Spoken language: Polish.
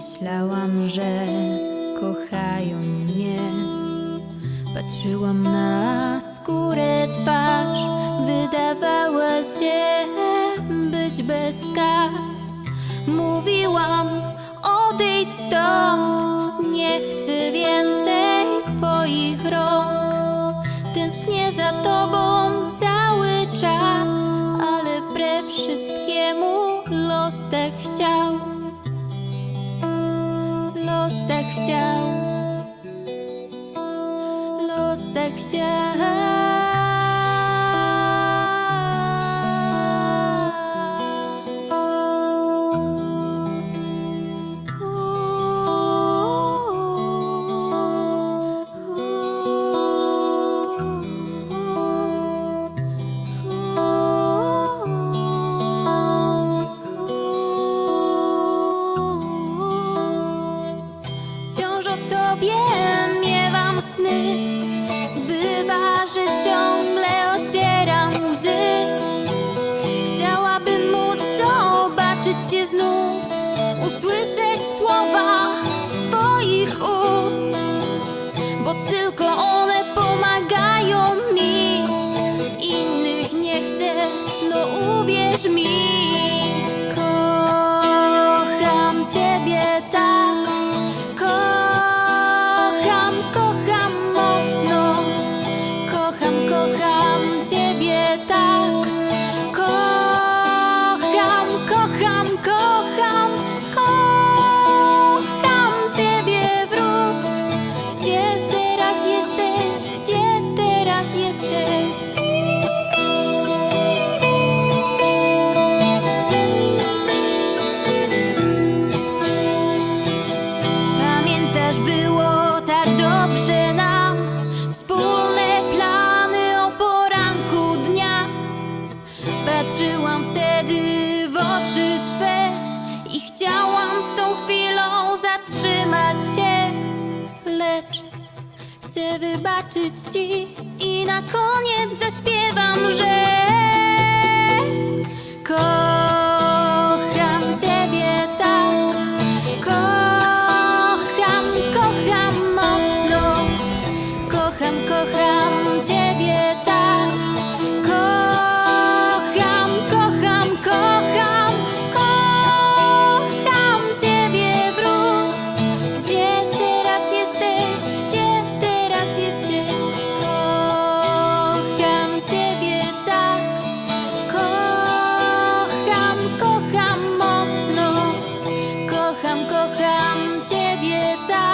Myślałam, że kochają mnie. Patrzyłam na skórę twarz, wydawała się być bez skaz. Mówiłam, odejdź stąd, nie chcę więcej twoich rąk. Tak chciał. Los chciał. Los chciał. Słowa z twoich ust, bo tylko chcę wybaczyć Ci I na koniec zaśpiewam, że kocham, kocham Ciebie tak.